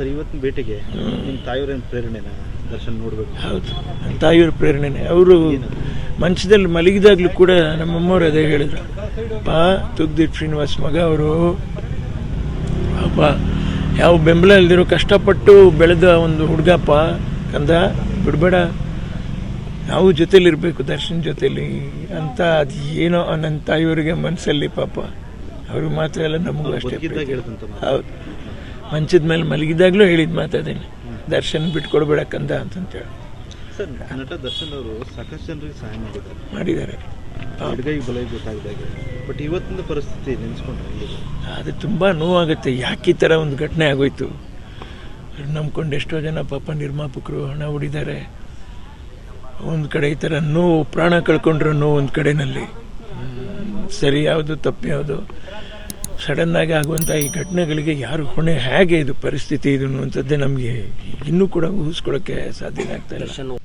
Sir ಇವತ್ತಿನ ಭೇಟಿಗೆ ನಿಮ್ಮ ತಾಯಿಯವರೇನು ಪ್ರೇರಣೆನ ದರ್ಶನ ನೋಡಬೇಕು? ಹೌದು. ತಾಯಿಯವ್ರ ಪ್ರೇರಣೆನೇ. ಅವರು ಮಂಚದಲ್ಲಿ ಮಲಗಿದಾಗಲೂ ಕೂಡ ನಮ್ಮಮ್ಮವ್ರು ಅದೇ ಹೇಳಿದ್ರು. ಪಾ ತುಗ್ದಿಟ್ ಶ್ರೀನಿವಾಸ್ ಮಗ ಅವರು. ಪಾಪ ಯಾವ ಬೆಂಬಲ ಇಲ್ದಿರೋ ಕಷ್ಟಪಟ್ಟು ಬೆಳೆದ ಒಂದು ಹುಡುಗಪ್ಪ ಕಂದ ಬಿಡಬೇಡ. ನಾವು ಜೊತೇಲಿರಬೇಕು ದರ್ಶನ್ ಜೊತೇಲಿ. ಅಂತ ಅದು ಏನೋ ನನ್ನ ತಾಯಿಯವರಿಗೆ ಮನಸ್ಸಲ್ಲಿ ಪಾಪ. ಅವ್ರಿಗೆ ಮಾತ್ರ ಎಲ್ಲ ನಮಗೂ ಅಷ್ಟೇ ಹೌದು. ಮಂಚದ ಮೇಲೆ ಮಲಗಿದಾಗಲೂ ಹೇಳಿದ ಮಾತಾಡೀನಿ ದರ್ಶನ್ ಬಿಟ್ಕೊಡ್ಬೇಡ ಕಂದ ಅಂತಂತೇಳಿ. ಸರ್ ನಟ ದರ್ಶನ್ ಅವರು ಸಾಕಷ್ಟು ಜನರಿಗೆ ಸಹಾಯ ಮಾಡಿದ್ದಾರೆ. ಮಾಡಿದ್ದಾರೆ. ಎಡಗೈ ಬಲೈ ಗೊತ್ತಾಗದಾಗ ಬಟ್ ಇವತ್ತಿನ ಪರಿಸ್ಥಿತಿ ನೆನೆಸ್ಕೊಂಡ್ರೆ? ಅದು ತುಂಬ ನೋವಾಗುತ್ತೆ. ಯಾಕೆ ಈ ಥರ ಒಂದು ಘಟನೆ ಆಗೋಯ್ತು? ನಂಬ್ಕೊಂಡು ಎಷ್ಟೋ ಜನ ಪಾಪ ನಿರ್ಮಾಪಕರು ಹಣ ಹೊಡಿದ್ದಾರೆ. ಒಂದು ಕಡೆ ಈ ಥರ ನೋವು ಪ್ರಾಣ ಕಳ್ಕೊಂಡ್ರು ನೋವು ಒಂದು ಕಡೆನಲ್ಲಿ. ಸರಿ ಯಾವುದು ತಪ್ಪು ಯಾವುದು? ಸಡನ್ನಾಗಿ ಆಗುವಂಥ ಈ ಘಟನೆಗಳಿಗೆ ಯಾರು ಹೊಣೆ, ಹೇಗೆ ಇದು ಪರಿಸ್ಥಿತಿ ಇದು ಅನ್ನುವಂಥದ್ದೇ ನಮಗೆ ಇನ್ನೂ ಕೂಡ ಊಹಿಸ್ಕೊಳ್ಳೋಕ್ಕೆ ಸಾಧ್ಯ ಆಗ್ತಾ ಇಲ್ಲ.